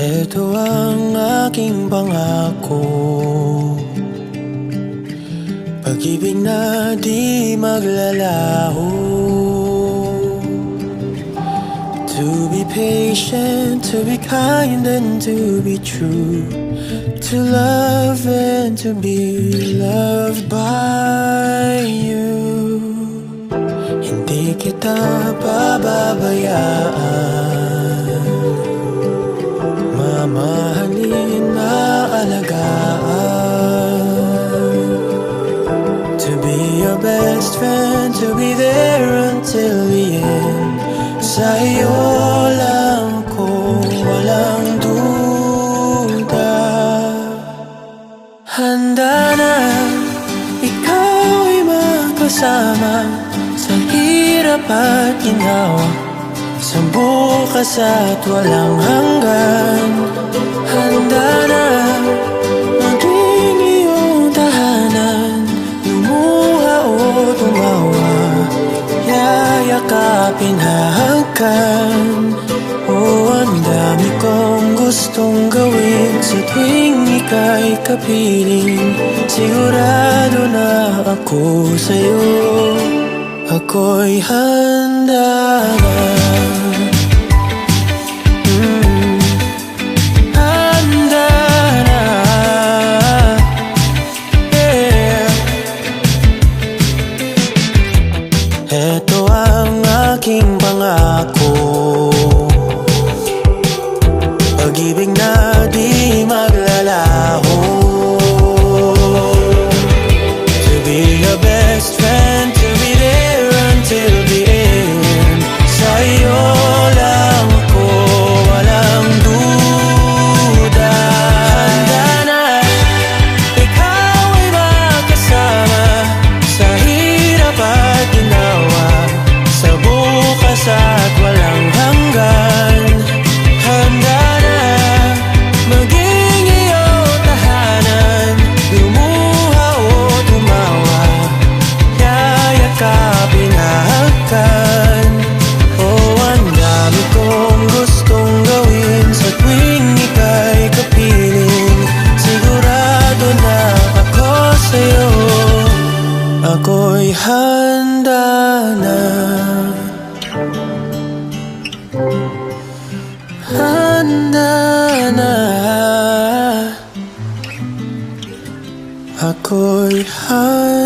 Ito ang aking pangako. Pag-ibig na di maglalaho. To be patient, to be kind and to be true. To love and to be loved by you. Hindi kita pababayaan your best friend, to be there until the end. Sa iyo lang ko walang duda. Handa na ikaw ay magkasama Sa hirap at ginawa. Sa bukas at walang hanggan tumawa Yayakapin hahagkan Oh, ang dami kong gustong gawin. Sa tuwing ika'y kapiling Sigurado na ako sa'yo. Ako'y handa na ang aking pangako. Pag-ibig na bukas at walang hanggan. Handa na maging iyong tahanan. Lumuha o tumawa Yayakapin hahagkan Oh, ang dami kong gustong gawin Sa tuwing ika'y kapiling Sigurado na ako sa'yo. Ako'y handa na Ako'y handa na